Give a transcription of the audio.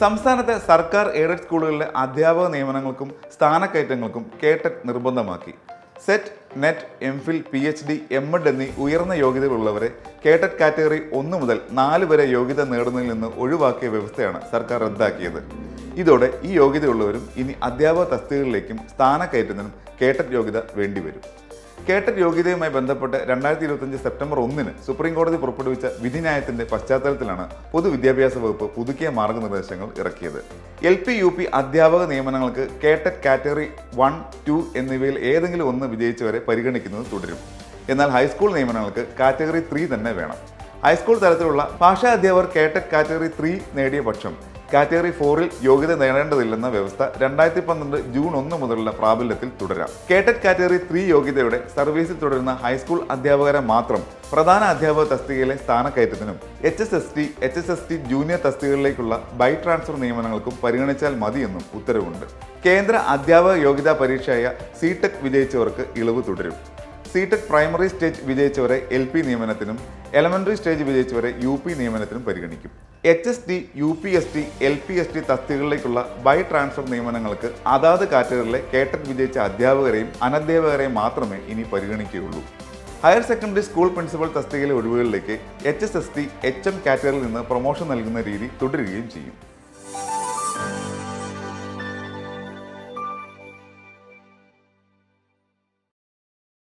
സംസ്ഥാനത്തെ സർക്കാർ എയ്ഡഡ് സ്കൂളുകളിലെ അധ്യാപക നിയമനങ്ങൾക്കും സ്ഥാനക്കയറ്റങ്ങൾക്കും കേട്ടറ്റ് നിർബന്ധമാക്കി. SET NET M Phil P H D M Ed എന്നീ ഉയർന്ന യോഗ്യതകളുള്ളവരെ കേട്ടറ്റ് കാറ്റഗറി ഒന്ന് മുതൽ നാല് വരെ യോഗ്യത നേടുന്നതിൽ നിന്ന് ഒഴിവാക്കിയ വ്യവസ്ഥയാണ് സർക്കാർ റദ്ദാക്കിയത്. ഇതോടെ ഈ യോഗ്യതയുള്ളവരും ഇനി അധ്യാപക തസ്തികകളിലേക്കും സ്ഥാനക്കയറ്റത്തിനും കേട്ടറ്റ് യോഗ്യത വേണ്ടിവരും. കേട്ടറ്റ് യോഗ്യതയുമായി ബന്ധപ്പെട്ട് രണ്ടായിരത്തി ഇരുപത്തഞ്ച് സെപ്റ്റംബർ ഒന്നിന് സുപ്രീം കോടതി പുറപ്പെടുവിച്ച വിധിന്യായത്തിന്റെ പശ്ചാത്തലത്തിലാണ് പൊതുവിദ്യാഭ്യാസ വകുപ്പ് പുതുക്കിയ മാർഗനിർദ്ദേശങ്ങൾ ഇറക്കിയത്. എൽ പി യു പി അധ്യാപക നിയമനങ്ങൾക്ക് കേട്ടറ്റ് കാറ്റഗറി വൺ ടു എന്നിവയിൽ ഏതെങ്കിലും ഒന്ന് വിജയിച്ചവരെ പരിഗണിക്കുന്നത് തുടരും. എന്നാൽ ഹൈസ്കൂൾ നിയമനങ്ങൾക്ക് കാറ്റഗറി ത്രീ തന്നെ വേണം. ഹൈസ്കൂൾ തലത്തിലുള്ള ഭാഷാ അധ്യാപകർ കേട്ടറ്റ് കാറ്റഗറി ത്രീ നേടിയ പക്ഷം കാറ്റഗറി ഫോറിൽ യോഗ്യത നേടേണ്ടതില്ലെന്ന വ്യവസ്ഥ രണ്ടായിരത്തി പന്ത്രണ്ട് ജൂൺ ഒന്ന് മുതലുള്ള പ്രാബല്യത്തിൽ തുടരാം. കേട്ടറ്റ് കാറ്റഗറി ത്രീ യോഗ്യതയുടെ സർവീസിൽ തുടരുന്ന ഹൈസ്കൂൾ അധ്യാപകരെ മാത്രം പ്രധാന അധ്യാപക തസ്തികയിലെ സ്ഥാനക്കയറ്റത്തിനും H S S T H S S T junior തസ്തികകളിലേക്കുള്ള by transfer നിയമനങ്ങൾക്കും പരിഗണിച്ചാൽ മതിയെന്നും ഉത്തരവുണ്ട്. കേന്ദ്ര അധ്യാപക യോഗ്യതാ പരീക്ഷയായ സി ടെക് വിജയിച്ചവർക്ക് ഇളവ് തുടരും. സിടെക് പ്രൈമറി സ്റ്റേജ് വിജയിച്ചവരെ എൽ പി നിയമനത്തിനും എലമെന്ററി സ്റ്റേജ് വിജയിച്ചവരെ യു പി നിയമനത്തിനും പരിഗണിക്കും. H S T U P S T L P S T തസ്തികകളിലേക്കുള്ള by transfer നിയമനങ്ങൾക്ക് അതാത് കാറ്റഗറിയിലെ കേട്ടറ്റ് വിജയിച്ച അധ്യാപകരെയും അനധ്യാപകരെയും മാത്രമേ ഇനി പരിഗണിക്കുകയുള്ളൂ. ഹയർ സെക്കൻഡറി സ്കൂൾ പ്രിൻസിപ്പൽ തസ്തികയിലെ ഒഴിവുകളിലേക്ക് H S S T H M കാറ്റഗറിയിൽ നിന്ന് പ്രൊമോഷൻ നൽകുന്ന രീതി തുടരുകയും ചെയ്യും.